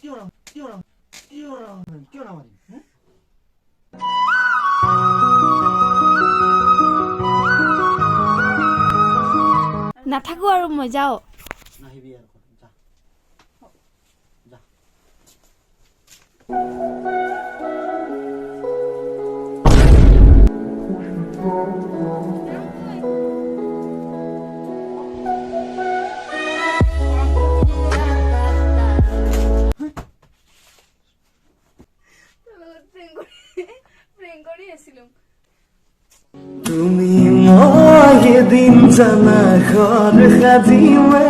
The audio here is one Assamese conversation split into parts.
뛰어나 뛰어나 뛰어나 뛰어나 말이 응? নাথাকো আৰু মই যাওঁ নাহিবি আৰু যা যা প্ৰেং জানা ঘৰ সাজিমে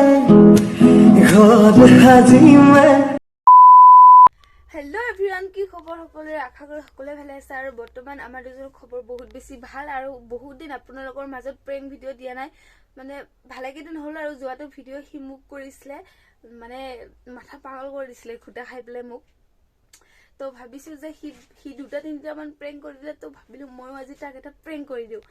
ঘৰ সাজিমে হেল্ল' এভৰিৱান কি খবৰ সকলোৰে? আশা কৰোঁ সকলোৱে ভালে আছে আৰু বৰ্তমান আমাৰ দুজনৰ খবৰ বহুত বেছি ভাল আৰু বহুত দিন আপোনালোকৰ মাজত প্ৰেং ভিডিঅ' দিয়া নাই। মানে ভালেকেইদিন হ'ল আৰু যোৱাটো ভিডিঅ' সি মোক কৰিছিলে। মানে মাথা পাগল কৰি দিছিলে খুটা খাই পেলাই মোক। তো ভাবিছোঁ যে সি সি দুটা তিনিটামান প্ৰেং কৰি দিলে তো ভাবিলোঁ ময়ো আজি তাক এটা প্ৰেং কৰি দিওঁ।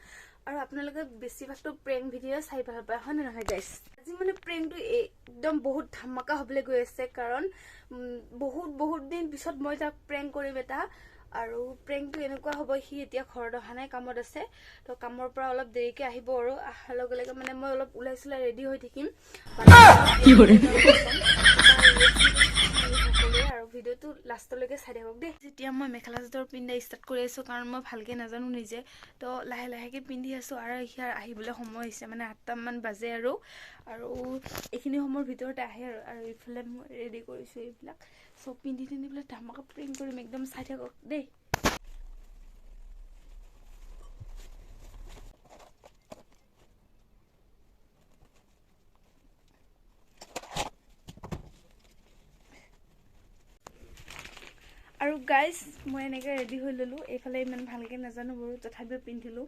আৰু আপোনালোকে বেছিভাগতো প্ৰেং ভিডিঅ' চাই ভাল পায় হয় নে নহয় গাইছ আজি মানে প্ৰেংটো একদম বহুত ধামাকা হ'বলৈ গৈ আছে কাৰণ বহুত বহুত দিন পিছত মই তাক প্ৰেং কৰিম এটা আৰু প্ৰেংটো এনেকুৱা হ'ব সি এতিয়া ঘৰত অহা নাই কামত আছে। তো কামৰ পৰা অলপ দেৰিকৈ আহিব আৰু অহাৰ লগে লগে মানে মই অলপ ওলাই চোলাই ৰেডি হৈ থাকিম। আৰু ভিডিঅ'টো লাষ্টলৈকে চাই থাকক দেই। যেতিয়া মই মেখেলা চাদৰ পিন্ধা ষ্টাৰ্ট কৰি আছোঁ কাৰণ মই ভালকৈ নাজানো নিজে তো লাহে লাহেকৈ পিন্ধি আছোঁ আৰু ইয়াৰ আহিবলৈ সময় হৈছে মানে আঠটামান বাজে আৰু আৰু এইখিনি সময়ৰ ভিতৰতে আহে আৰু আৰু ইফালে মই ৰেডি কৰিছোঁ এইবিলাক। চব পিন্ধি পিন্ধি পেলাই ধামাকা প্ৰিণ্ট কৰিম একদম চাই থাকক দেই আৰু গাইজ মই এনেকৈ ৰেডি হৈ ল'লোঁ। এইফালে ইমান ভালকৈ নাজানো বাৰু তথাপিও পিন্ধিলোঁ।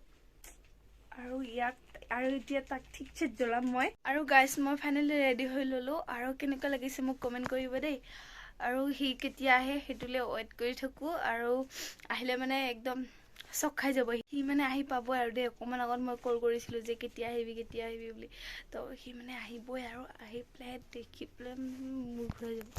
আৰু ইয়াক আৰু এতিয়া তাক ঠিকছে জ্বলাম মই। আৰু গাইজ মই ফাইনেলি ৰেডি হৈ ল'লোঁ। আৰু কেনেকুৱা লাগিছে মোক কমেণ্ট কৰিব দেই। আৰু সি কেতিয়া আহে সেইটোলৈ ৱেইট কৰি থাকোঁ। আৰু আহিলে মানে একদম চক খাই যাব। সি মানে আহি পাবই আৰু দেই। অকণমান আগত মই কল কৰিছিলোঁ যে কেতিয়া আহিবি কেতিয়া আহিবি বুলি। তো সি মানে আহিবই আৰু আহি পেলাই দেখি পেলাই মোৰ ঘূৰাই যাব।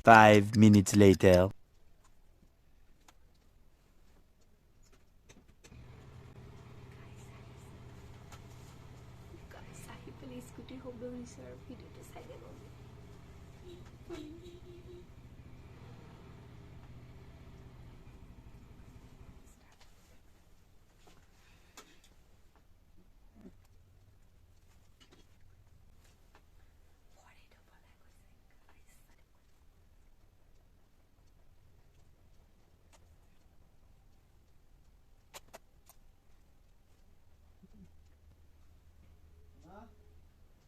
শব্দ শুনিছোঁ আৰু ভিডিঅ'টো চাই দিব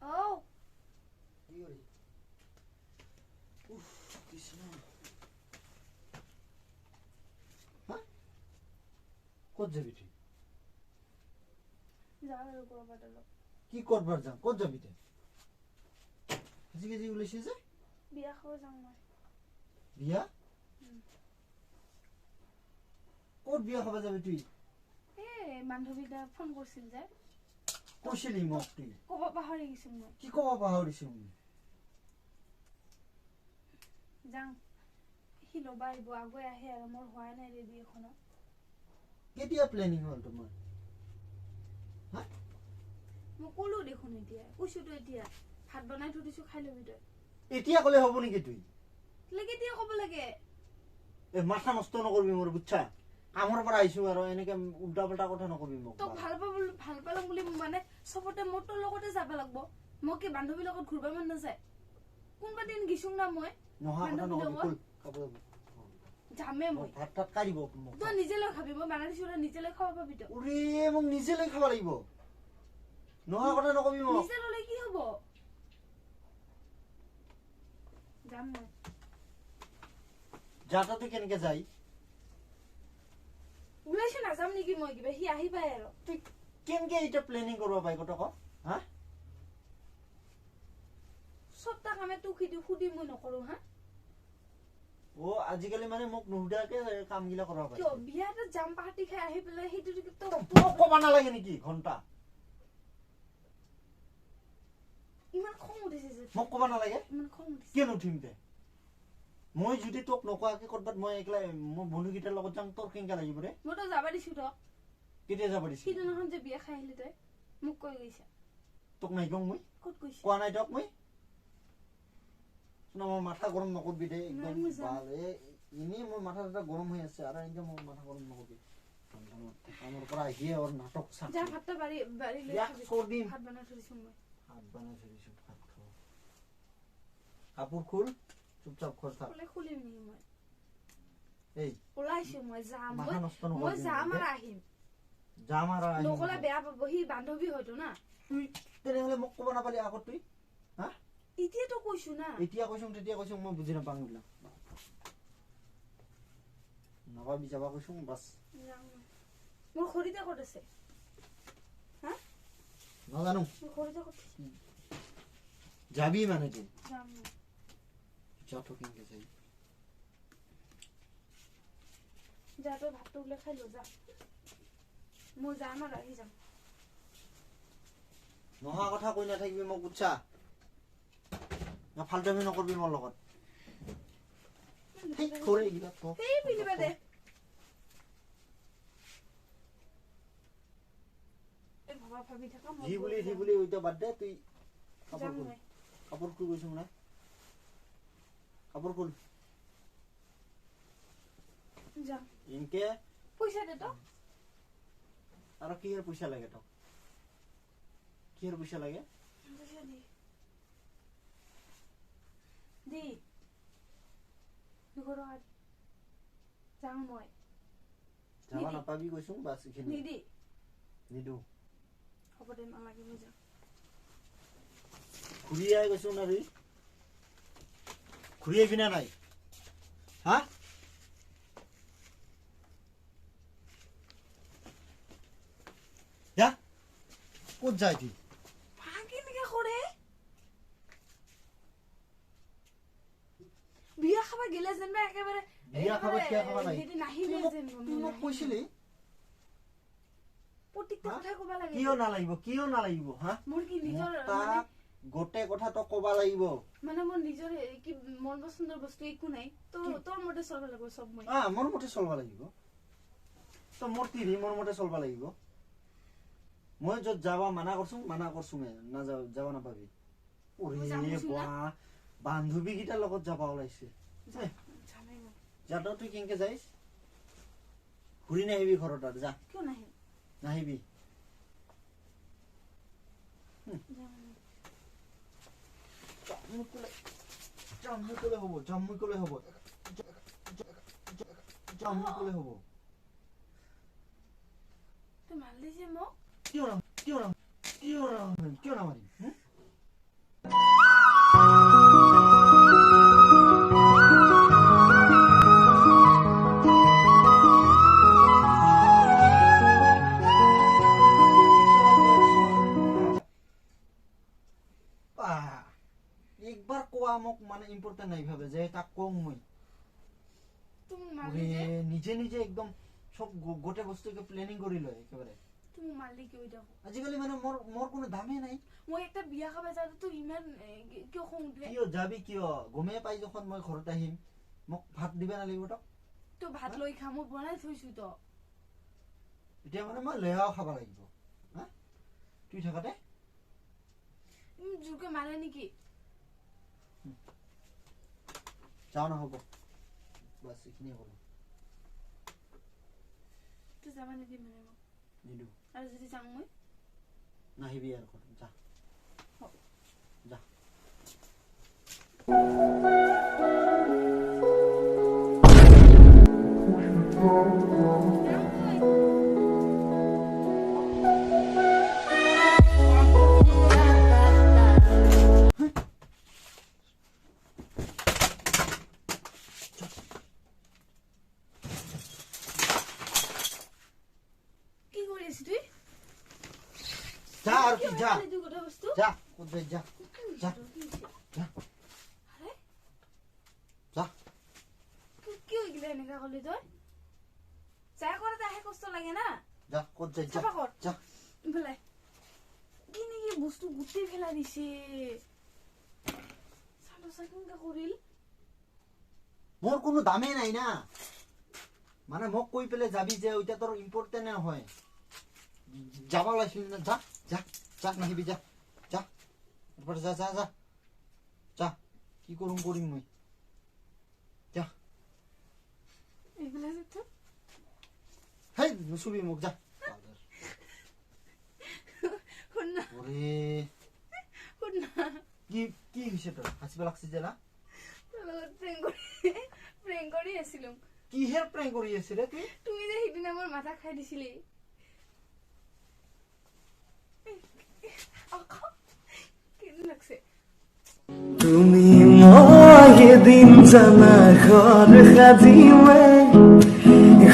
অ' কি কৰি উফ কৃষ্ণ হা ক'ত যাবি তুই কি কৰবাৰ যাম ক'ত যাবি তই আজি কেজি ওলাইছে যে বিয়া খাব যাওঁ মই বিয়া? ক'ত বিয়া খাব যাবি তুই? এই বান্ধৱীটা ফোন কৰিছিল যে। কৈছিলি মোক তুই? ক'ব পাহৰি গৈছোঁ মই। কি ক'ব পাহৰিছো মই যাওঁ সি ল'বা আহিব আগুৱাই আহে আৰু মোৰ হোৱাই নাই ৰেডি এখনত কেতিয়া প্লেনিং হ'ল তোমাৰ? মই ক'লো দেখোন এতিয়া কৈছোতো এতিয়া ভাত বনাই থৈ দিছোঁ খাই ল'বি তই। এতিয়া ক'লে হ'ব নেকি তুই? কেতিয়া ক'ব লাগে? এই মাথা নষ্ট নকৰিবি মোৰ বুজছা কামৰ পৰা আহিছো আৰু এনেকে উল্টা পাল্টা কথা নকবি মোক তই ভাল পাব ভাল পালোঁ বুলি মানে চবতে মোৰ তোৰ লগতে যাব লাগব। মই কি বান্ধৱীৰ লগত ঘূৰিব মন নাযায়? কোনোবা দিন গিছোং না মই? নহা কথা নকবি যামে মই ভাত কাঢ়িব মোক তই নিজে লৈ খাবি মই বনাই দিছোঁ নিজে লৈ খাব পাবি তই উৰি মোক নিজে লৈ খাব লাগিব। নহা কথা নকবি মোক। নিজে ল'লে কি হ'ব? যাম মই। যাতাতো কেনেকে যায়? ওলাইছো নাযাম নেকি মই কিবা সি আহি পায় আৰু। তুই কেনেকে এতিয়া প্লেনিং কৰিব পাৰি কত হা? কামে তোক সুধি সুধি মই নকৰো হা? অ আজিকালি মানে মোক নুসুধাকে কাম গিলা কৰিব পাৰি কিয়? বিয়া এটাত যাম পাৰ্টি খাই আহি পেলাই সেইটো তই মোক ক'ব নালাগে নেকি? ঘন্টা ইমান খং উঠিছে যে। মোক ক'ব নালাগে? ইমান খং উঠিছে। কিয় নুঠিম তে? মই যদি তোক নোকোৱাকে কৰবাত মই একলাই মোৰ বন্ধুকেইটাৰ লগত যাম তোৰ কেনেকা লাগিব ৰে? মই তই যাবা দিছো তক কেতিয়া যাব দিছিল? সিদিনাখন যে বিয়া খাই আহিলি তই মোক কৈ গৈছা। তোক নাই কওঁ মই। ক'ত গৈছা? কোৱা নাই তোক মই? না আমার মাথা গরম নকরবি রে একদম ভালো ইনি মোর মাথাটা গরম হয়ে আছে আর একদম মোর মাথা গরম নকরবি আমার পরা গিয়ে ওর নাটক সাথে যা হাতটা বাড়ি বাড়ি লে দিন হাত বানা ছড়ি সময় হাত বানা ছড়ি সব হাত খাও। কাপড় খুল চুপচাপ খর থাক। খুলে খুলে নি মই? এই ওলাইছে মই যাম। মই যাম আর আহিম। যাম আর আহিম। নকলা বেয়া বহি বান্ধবী হয়তো না। তুই তেনেহলে মোক কব নাপালি আগত তুই? এতিয়াতো কৈছো না এতিয়া কৈছো তেতিয়া কৈছো মই বুজি নাপাওঁ এইবিলাক নাপাবি যাবা কৈছো বাছ মই। মোৰ খৰিটা ক'ত আছে নাজানো যাবি মানে তুই যাম মই। যাতো কেনেকে যাই যা তই ভাতটো ওলাই খাই ল যা মই যাম আৰু আহি যাম নহা কথা কৈ নাথাকিবি মোক না ফাল্টামি নকৰবি মোৰ লগত। সেই খৰে এইবিলাক যি বুলি যি। বুলি ওইটা বাদ দে তুই কাপোৰ খুল। কাপোৰ খুল গৈছো না কাপোৰ খুল। ইনকে। পইচা দে তো আৰু কিহৰ পইচা লাগে তোক? কিহৰ পইচা লাগে? পইচা দি দুশ টকা দি যাম মই যাবা নিদি। নাপাবি কৈছো বাছ এইখিনি নিদি নিদো হ'ব দে নালাগে মই যাম ঘূৰি আহি গৈছো না তুই ঘূৰি আহিবি না নাই বিয়া খাবা গেলে যেনিবা একেবাৰে বিয়া খাবা কিয়া খাবা নাই হেৰি নাহিলে যেনিবা তুই মোক কৈছিলি? প্ৰত্যেকটা হা? কথা ক'ব লাগে। কিয় নালাগিব? কিয় নালাগিব? হা? মোৰ কি নিজৰ গোটেই কথা ক'বা লাগিব। মানে মোৰ নিজৰ কি মন পচন্দৰ বস্তু একো নাই। তোৰ মতে চলিব লাগিব চব মই। আহ মোৰ মতে চলবা লাগিব। তই মোৰ তিৰি মোৰ মতে চলবা লাগিব? মই য'ত যাবা মানা কৰছো মানা কৰছো মে নাযাব যাব নাপাবি। মই ওৰে না। বাহ বান্ধৱী কেইটাৰ লগত যাবা ওলাইছে। যা তই তুই কেনেকে যাইছ? ঘূৰি নাহিবি ঘৰত আৰু যা। কিয় নাহিম? নাহিবি। জামুই ক'লে হ'ব জামুই ক'লে হ'ব জামুই ক'লে হ'ব। তই মাৰিলি যে মোক? কিয় নাম কিয় নাম কিয় নাম কিয় নামাৰিম হুম? বাহ, কোৱা মোক মানে ইম্পৰ্টেণ্ট নাই ভাবে যে তাক কওঁ মই। তুমি মাৰিলি যে? নিজে নিজে একদম চব গো- গোটেই বস্তুকে প্লেনিং কৰি লয় একেবাৰে। তুমি মাৰিলি কিয় এতিয়া আজিকালি মানে মোৰ মোৰ কোনো দামেই নাই। মই একটা বিয়া খাব যাওঁতে তোৰ ইমান কিয় খং কিয় যাবি কিয়? গমেই পাই যখন মই ঘৰত আহিম। মোক ভাত দিবা নালাগিব তক? তই ভাত লৈ খা মই বনাই থৈছো তো। এতিয়া মানে মই লেহাও খাব লাগিব। হা? তুই থাকাতে জোৰকে মাৰে নেকি? যাওঁ নহ'ব বাছ এইখিনিয়ে ক'লো তই যাবা নিদি মানে মোক নিদিওঁ নাহিবি আৰু যা হ'ব। যা যা আর কি যা। যা কোথায় যা যা বস্তু দিছে? মোৰ কোনো দামেই নাই না। মানে মোক কৈ পেলাই যাবি যে এতিয়া তোৰ ইম্পর্টেন্ট হয় যাবা লাগছিস না যা যা যা না হিবি যা যা তারপরে যা যা যা যা কি করুম করিম মুই যা। এগুলা যেত হেই নুসুবি মুখ যা। ওরে। কি কি হইছে তোর হাসিবা লাগছে যে না? প্রেম করে এসিলাম কিহের প্রেম করিয়েছিলে তুই? তুমি যে সেদিন আমার মাথা খাই দিছিলি। তুমি দিন জানা ঘর সাজিমে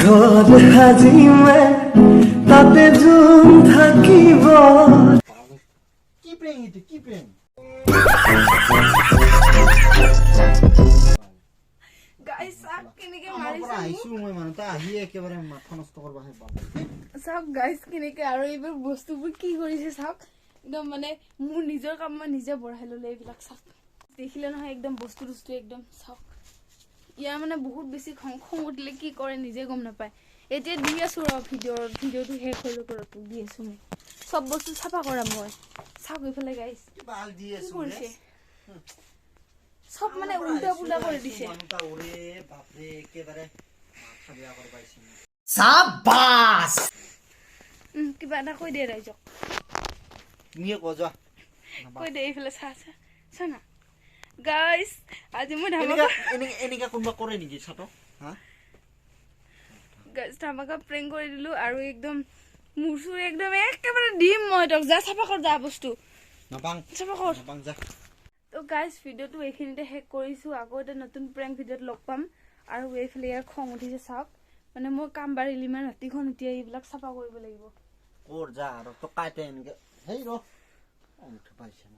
ঘর সাজিমে তাতে জুম থাকিব। কি প্রেম এটা? কি প্রেম? চাওক গাইছ কেনেকে আৰু এইবোৰ বস্তুবোৰ কি কৰিছে চাওক একদম মানে মোৰ নিজৰ কাম মই নিজে বঢ়াই ললো এইবিলাক চাওক দেখিলে নহয় একদম বস্তু বস্তু একদম চাওক ইয়াৰ মানে বহুত বেছি খং খং উঠিলে কি কৰে নিজে গম নাপায়। এতিয়া দি আছো ৰ ভিডিঅ' ভিডিঅ'টো শেষ হৈ ল'ব ৰ তোক দি আছো মই। চব বস্তু চাফা কৰা মই চাওক এইফালে গাইছ দি কি কৰিছে? চব মানে উল্টা পুল্টা কৰি দিছে। কিবা এটা কৈ দে ৰাইজক। তুমিয়ে ক যোৱা কৈ দে এইফালে চা চা চা না গাইছ আজি মই ধামাকা এনেকা এনেকা কোনোবা কৰে নেকি চাটো হা গাইছ ধামাকা প্ৰেং কৰি দিলো আৰু একদম মোৰ চুৰ একদম একেবাৰে দিম মই তক যা চাফা কৰ যা বস্তু নাপাং চাফা কৰ নাপাং যা তো গাইছ ভিডিঅ'টো এইখিনিতে শেষ কৰিছো আকৌ এটা নতুন প্ৰেংক ভিডিঅ'ত লগ পাম আৰু এইফালে ইয়াৰ খং উঠিছে চাওক মানে মই কাম বাঢ়িলে ইমান ৰাতিখন এতিয়া এইবিলাক চাফা কৰিব লাগিব কৰ যা আৰু টকাইতে এনেকে Hej då! Om tobajsen.